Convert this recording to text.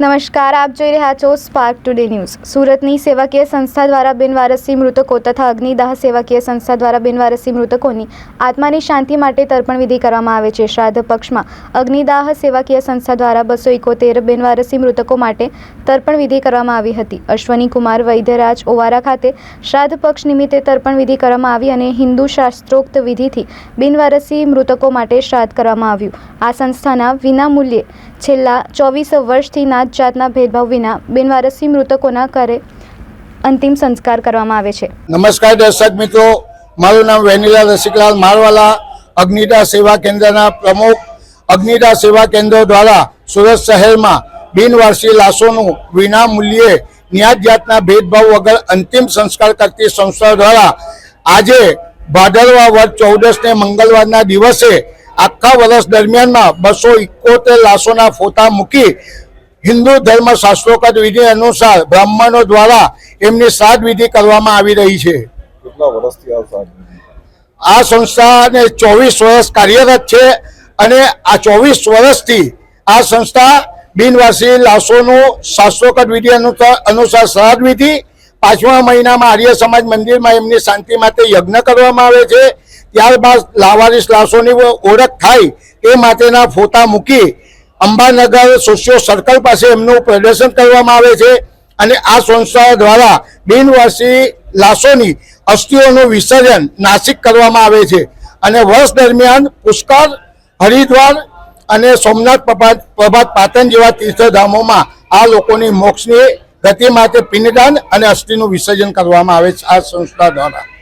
નમસ્કાર, આપ જોઈ રહ્યા છો સ્પાર્ક ટુડે ન્યૂઝ સુરતની સેવાકીય સંસ્થા દ્વારા બિનવારસી મૃતકો તથા અગ્નિદાહ સેવાકીય સંસ્થા દ્વારા બિનવારસી મૃતકોની આત્માની શાંતિ માટે તર્પણ વિધિ કરવામાં આવે છે. શ્રાદ્ધ પક્ષમાં અગ્નિદાહ સેવાકીય સંસ્થા દ્વારા બસો ઇકોતેર બિનવારસી મૃતકો માટે તર્પણ વિધિ કરવામાં આવી હતી. અશ્વની કુમાર વૈદ્યરાજ ઓવારા ખાતે શ્રાદ્ધ પક્ષ નિમિત્તે તર્પણ વિધિ કરવામાં આવી અને હિન્દુ શાસ્ત્રોક્ત વિધિથી બિનવારસી મૃતકો માટે શ્રાદ્ધ કરવામાં આવ્યું. આ સંસ્થાના વિના મૂલ્યે છેલ્લા ચોવીસ વર્ષથી નાત જાતના ભેદભાવ વિના બિનવારસી મૃતકોના ઘરે અંતિમ સંસ્કાર કરવામાં આવે છે. નમસ્કાર દર્શક મિત્રો, મારું નામ વેનીલા રસિકલાલ મારવાલા, અગ્નિદા સેવા કેન્દ્રના પ્રમુખ. અગ્નિદા સેવા કેન્દ્ર દ્વારા સુરત શહેરમાં બિનવારસી લાશોનું વિના મૂલ્યે ન્યાજ જાતના ભેદભાવ વગર અંતિમ સંસ્કાર કરતી સંસ્થા દ્વારા આજે ભાદરવા વર્ષ ચૌદસને મંગળવારના દિવસે આખા વર્ષ દરમિયાનમાં બસો ઇકોતેર લાશોના ફોટા મૂકી હિન્દુ ધર્મ શાસ્ત્રોકત વિધિ અનુસાર બ્રાહ્મણો દ્વારા એમની શ્રાદ્ધ વિધિ કરવામાં આવી રહી છે. આ સંસ્થાને ચોવીસ વર્ષ કાર્યરત છે અને આ ચોવીસ વર્ષથી આ સંસ્થા બિનવાસી લાશોનું શાસ્ત્રોકત વિધિ અનુસાર અનુસાર શ્રાદ્ધ વિધિ પાંચમા મહિનામાં આર્ય સમાજ મંદિરમાં એમની શાંતિ માટે યજ્ઞ કરવામાં આવે છે. ત્યારબાદ લાવારીસ લાશોની ઓળખ થાય એ માટેના ફોટા મૂકી અંબાનગર સોશિયો સર્કલ પાસે એમનું પ્રદર્શન કરવામાં આવે છે અને આ સંસ્થા દ્વારા બિનવાસી લાશોની અસ્થિઓનું વિસર્જન નાસિક કરવામાં આવે છે. અને વર્ષ દરમિયાન પુષ્કર હરિદ્વાર અને સોમનાથ પ્રભાત પ્રભાત પાટણ જેવા તીર્થધામોમાં આ લોકોની મોક્ષની ગતિ માટે પિંડદાન અને અસ્થિનું વિસર્જન કરવામાં આવે છે આ સંસ્થા દ્વારા.